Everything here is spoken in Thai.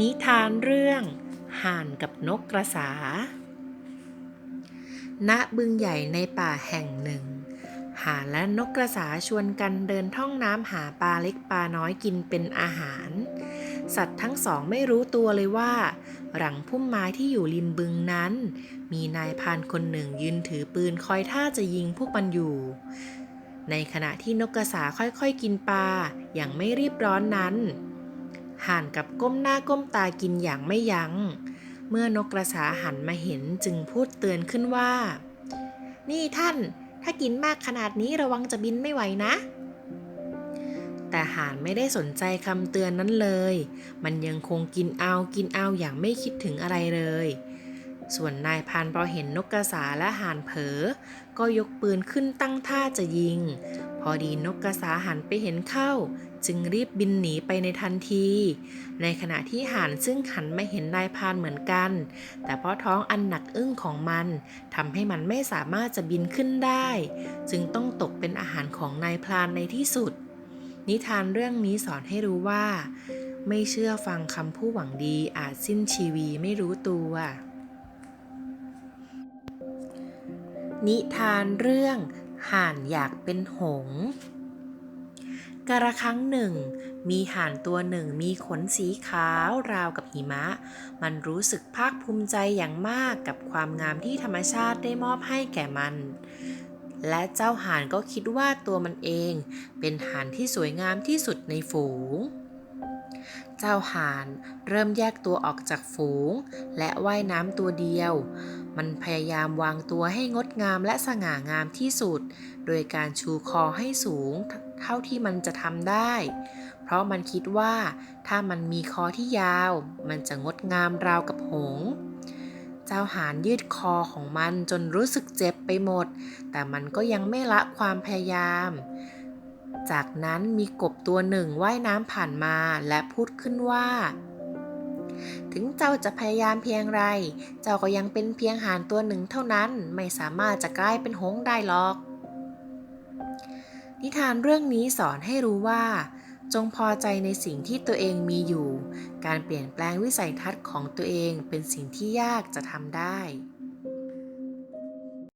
นิทานเรื่อง ห่านกับนกกระสา ณ บึงใหญ่ในป่าแห่งหนึ่ง ห่านและนกกระสาชวนกันเดินท่องน้ำหาปลาเล็กปลาน้อยกินเป็นอาหาร สัตว์ทั้งสองไม่รู้ตัวเลยว่า หลังพุ่มไม้ที่อยู่ริมบึงนั้น มีนายพานคนหนึ่งยืนถือปืนคอยท่าจะยิงพวกมันอยู่ในขณะที่นกกระสาค่อยๆ กินปลาอย่างไม่รีบร้อนนั้น ห่านกับก้มหน้าก้มตากินอย่างไม่ยัง้ง เมื่อนกกระสาหันมาเห็นจึงพูดเตือนขึ้นว่า นี่ท่าน ถ้ากินมากขนาดนี้ระวังจะบินไม่ไหวนะ แต่ห่านไม่ได้สนใจคำเตือนนั้นเลย มันยังคงกินเอากินเอาอย่างไม่คิดถึงอะไรเลย ส่วนนายพานพอเห็นนกกระสาและห่านเผลอก็ยกปืนขึ้นตั้งท่าจะยิง อดีนกกระสาหันไปเห็นเข้า จึงรีบบินหนีไปในทันที ในขณะที่ห่านซึ่งหันมาเห็นนายพรานเหมือนกัน แต่เพราะท้องอันหนักอึ้งของมันทำให้มันไม่สามารถจะบินขึ้นได้ จึงต้องตกเป็นอาหารของนายพรานในที่สุด นิทานเรื่องนี้สอนให้รู้ว่า ไม่เชื่อฟังคำผู้หวังดีอาจสิ้นชีวีไม่รู้ตัวนิทานเรื่อง ห่านอยากเป็นหงส์กระครั้งหนึ่ง มีห่านตัวหนึ่งมีขนสีขาวราวกับหิมะ มันรู้สึกภาคภูมิใจอย่างมากกับความงามที่ธรรมชาติได้มอบให้แก่มัน และเจ้าห่านก็คิดว่าตัวมันเอง เป็นห่านที่สวยงามที่สุดในฝูง เจ้าห่านเริ่มแยกตัวออกจากฝูง และว่ายน้ำตัวเดียว มันพยายามวางตัวให้งดงามและสง่างามที่สุด โดยการชูคอให้สูงเท่าที่มันจะทำได้ เพราะมันคิดว่าถ้ามันมีคอที่ยาว มันจะงดงามราวกับหงส์เจ้าหานยืดคอของมันจนรู้สึกเจ็บไปหมด แต่มันก็ยังไม่ละความพยายาม จากนั้นมีกบตัวหนึ่งว่ายน้ำผ่านมาและพูดขึ้นว่า ถึงเจ้าจะพยายามเพียงไร เจ้าก็ยังเป็นเพียงห่านตัวหนึ่งเท่านั้น ไม่สามารถจะกลายเป็นหงได้หรอก นิทานเรื่องนี้สอนให้รู้ว่า จงพอใจในสิ่งที่ตัวเองมีอยู่ การเปลี่ยนแปลงวิสัยทัศน์ของตัวเองเป็นสิ่งที่ยากจะทำได้